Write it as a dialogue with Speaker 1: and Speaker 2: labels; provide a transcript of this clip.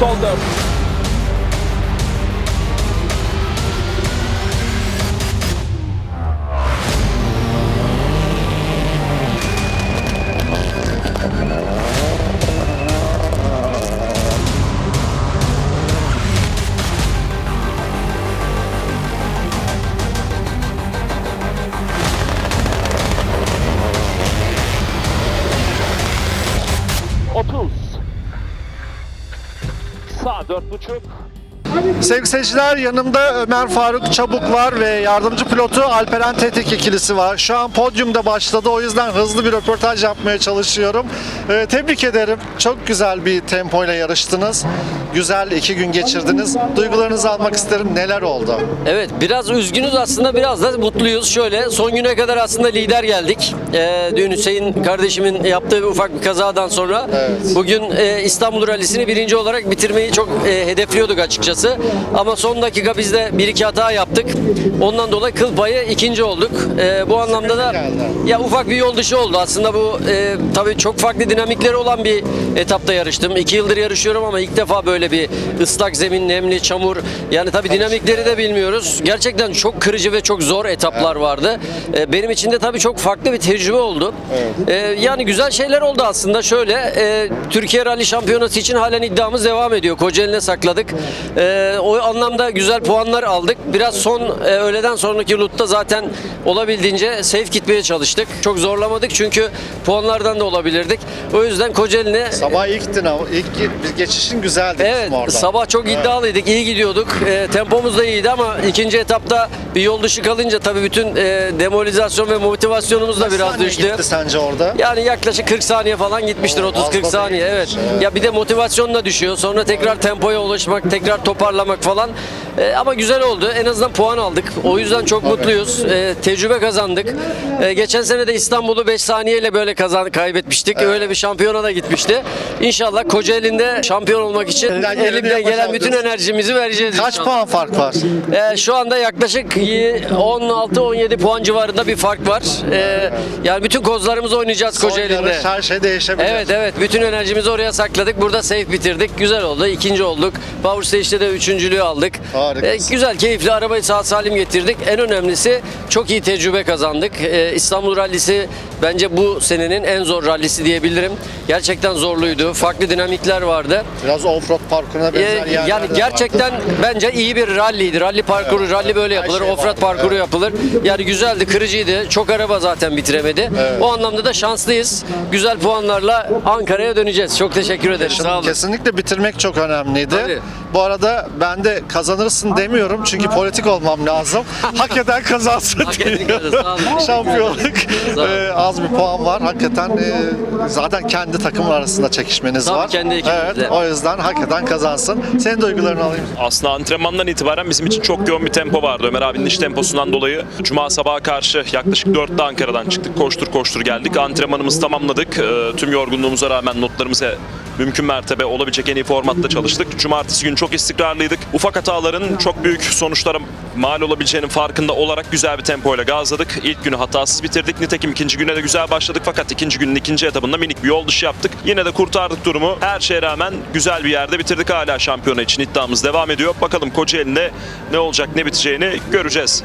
Speaker 1: Sol dört. Sağ dört buçuk.
Speaker 2: Sevgili seyirciler yanımda Ömer Faruk Çabuk var ve yardımcı pilotu Alperen Tetik ikilisi var. Şu an podyumda başladı o yüzden hızlı bir röportaj yapmaya çalışıyorum. Ee, tebrik ederim. Çok güzel bir tempoyla yarıştınız. Güzel iki gün geçirdiniz. Duygularınızı almak isterim. Neler oldu?
Speaker 3: Evet biraz üzgünüz aslında biraz da mutluyuz. Şöyle son güne kadar aslında lider geldik. Ee, dün Hüseyin kardeşimin yaptığı ufak bir kazadan sonra
Speaker 2: Evet.
Speaker 3: bugün e, İstanbul Rally'sini birinci olarak bitirmeyi çok e, hedefliyorduk açıkçası. Ama son dakika biz de bir iki hata yaptık. Ondan dolayı kıl payı ikinci olduk. E, bu anlamda da ya ufak bir yol dışı oldu. Aslında bu e, tabii çok farklı dinamikleri olan bir etapta yarıştım. İki yıldır yarışıyorum ama ilk defa böyle bir ıslak zemin, nemli, çamur. Yani tabii dinamikleri de bilmiyoruz. Gerçekten çok kırıcı ve çok zor etaplar vardı. E, benim için de tabii çok farklı bir tecrübe oldu. E, yani güzel şeyler oldu aslında. Şöyle e, Türkiye Rally Şampiyonası için halen iddiamız devam ediyor. Kocaeli'ne sakladık. E, o anlamda güzel puanlar aldık. Biraz son e, öğleden sonraki lootta zaten olabildiğince safe gitmeye çalıştık. Çok zorlamadık çünkü puanlardan da olabilirdik. O yüzden Kocaeli'ne
Speaker 2: Sabah ilk gittin ama ilk bir geçişin güzeldi
Speaker 3: Evet,
Speaker 2: bizim orada.
Speaker 3: sabah çok iddialıydık, iyi gidiyorduk. E, tempomuz da iyiydi ama ikinci etapta bir yol dışı kalınca tabii bütün e, demoralizasyon ve motivasyonumuz da
Speaker 2: Kaç
Speaker 3: biraz
Speaker 2: saniye
Speaker 3: düştü.
Speaker 2: gitti sence orada?
Speaker 3: Yani yaklaşık 40 saniye falan gitmiştir,
Speaker 2: Oo,
Speaker 3: 30-40
Speaker 2: az da
Speaker 3: saniye. Evet.
Speaker 2: değilmiş, evet.
Speaker 3: Ya bir de motivasyon da düşüyor. Sonra tekrar tempoya ulaşmak, tekrar toparlamak falan. E, ama güzel oldu. En azından puan aldık. O yüzden çok mutluyuz. E, tecrübe kazandık. E, geçen sene de İstanbul'u 5 saniyeyle böyle kazan kaybetmiştik. Öyle bir şampiyona da gitmişti. İnşallah Kocaeli'nde şampiyon olmak için
Speaker 2: Elimden geleni
Speaker 3: elimden gelen
Speaker 2: yapacağım
Speaker 3: bütün enerjimizi vereceğiz.
Speaker 2: Kaç
Speaker 3: inşallah.
Speaker 2: puan fark var?
Speaker 3: Ee, şu anda yaklaşık 16-17 puan civarında bir fark var. Ee, yani bütün kozlarımızı oynayacağız
Speaker 2: Son
Speaker 3: Kocaeli'nde.
Speaker 2: yarış her şey değişebilir.
Speaker 3: Evet evet bütün enerjimizi oraya sakladık. Burada safe bitirdik. Güzel oldu. İkinci olduk. Power Stage'de de üçüncülüğü aldık.
Speaker 2: Harikasın.
Speaker 3: güzel, keyifli arabayı sağ salim getirdik. En önemlisi çok iyi tecrübe kazandık. Ee, İstanbul Rallisi bence bu senenin en zor rallisi diyebilirim. Gerçekten zorluydu. Farklı dinamikler vardı.
Speaker 2: Biraz offroad parkuruna
Speaker 3: Ee,
Speaker 2: benzer yerler
Speaker 3: yani gerçekten
Speaker 2: vardı.
Speaker 3: bence iyi bir ralliydi. Rally parkuru, rally böyle
Speaker 2: Her
Speaker 3: yapılır.
Speaker 2: şey
Speaker 3: Offroad parkuru
Speaker 2: evet.
Speaker 3: yapılır. Yani güzeldi, kırıcıydı. Çok araba zaten bitiremedi. O anlamda da şanslıyız. Güzel puanlarla Ankara'ya döneceğiz. Çok teşekkür ederim. Sağ olun.
Speaker 2: Kesinlikle bitirmek çok önemliydi.
Speaker 3: Tabii.
Speaker 2: Bu arada ben de kazanırsın demiyorum çünkü politik olmam lazım. Hak eden kazansın. Şampiyonluk. Ee, az bir puan var. Hakikaten e, zaten kendi takımın arasında çekişmeniz
Speaker 3: Tabii,
Speaker 2: var.
Speaker 3: kendi.
Speaker 2: Evet, o yüzden hak eden kazansın. Senin duygularını alayım.
Speaker 1: Aslında antrenmandan itibaren bizim için çok yoğun bir tempo vardı. Ömer abinin iş temposundan dolayı Cuma sabaha karşı yaklaşık 4'te Ankara'dan çıktık. Koştur koştur geldik. Antrenmanımızı tamamladık. Ee, tüm yorgunluğumuza rağmen notlarımızı mümkün mertebe olabilecek en iyi formatta çalıştık. Cumartesi günü çok istikrarlıydık. Ufak hataların çok büyük sonuçlara mal olabileceğinin farkında olarak güzel bir tempoyla gazladık. İlk günü hatasız bitirdik. Nitekim ikinci güne de güzel başladık fakat ikinci günün ikinci etabında minik bir yol dışı yaptık. Yine de kurtardık durumu. Her şeye rağmen güzel bir yerde bitirdik. Hala şampiyona için iddiamız devam ediyor. Bakalım Kocaeli'nde ne olacak ne biteceğini göreceğiz.